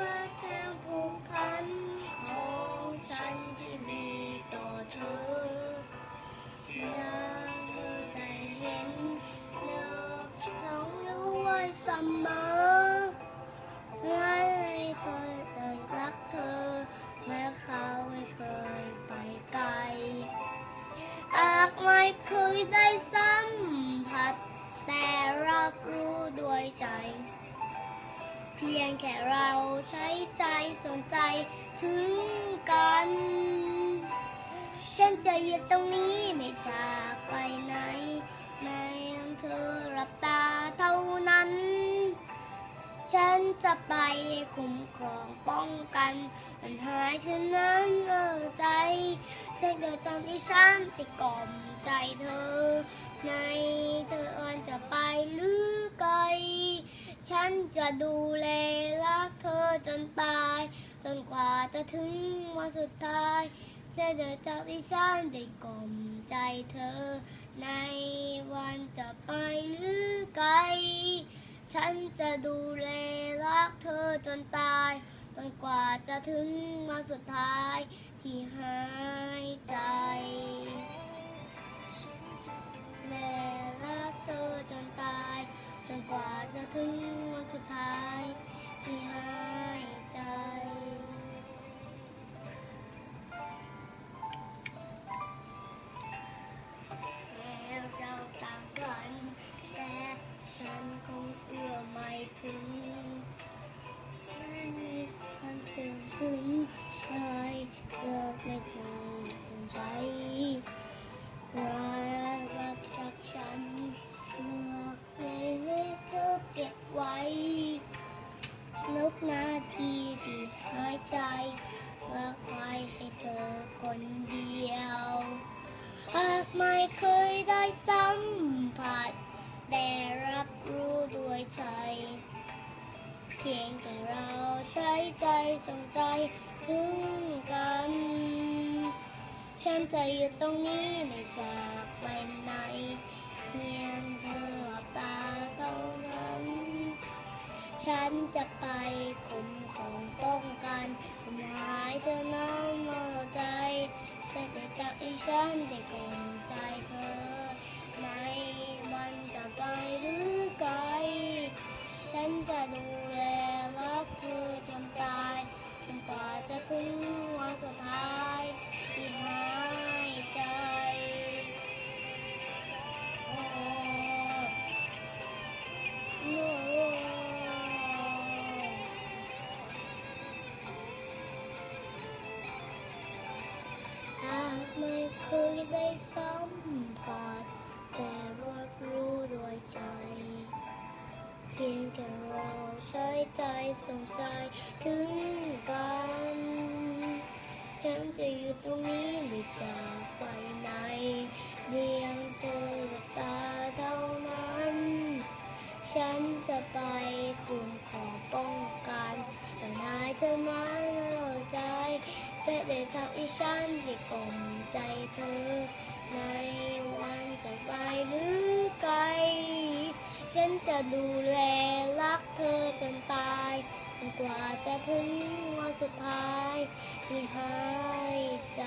รักและผูกพันของฉันที่มีต่อเธอ งแค่เราใช้ใจสนใจถึงกัน ฉันจะยู่ตรงนี้ไม่จากไปไหนแม้เธอหลับตาเท่านั้น ฉันจะไปคุ้มครองป้องกันอันหายฉันนั้นเออใจเส้นเกิดตอนที่ฉันติดกล่อมใจเธอ ในเธออ่อนจะไปหรือ ฉันจะดูแลรักเธอจนตาย จนกว่าจะถึงวันสุดท้าย เสียเดินจากที่ฉันได้กลมใจเธอ ในวันจะไปหรือไกล ฉันจะดูแลรักเธอจนตายจนกว่าจะถึงวันสุดท้ายที่หายใจแม่รักเธอ ถึงวันสุดท้ายที่หายใจ พียงแต่เราใช้ใจส่งใจถึงกันฉันจะอยู่ตรงนี้ไม่จากไปไหนเพียงเธอหลับตาเท่านั้น ฉันจะไปคุ้มของป้องกันทำหายเธอน้ำมอใจเสียแต่จากที่ฉันได้กลม ได้สัมผัสแต่รับรู้ด้วยใจเพียงแค่เราใช้ใจส่งใจถึงกัน ฉันจะอยู่ตรงนี้ไม่จากไปไหนเพียงเธอหลับตาเท่านั้น ฉันจะไปกลุ่มขอป้องกันแต่นายเธอนั้นเรา เสด็จทำให้ฉันได้กลมใจเธอ ในวันจะไปหรือไกล ฉันจะดูแลรักเธอจนตายจนกว่าจะถึงวันสุดท้ายที่หายใจ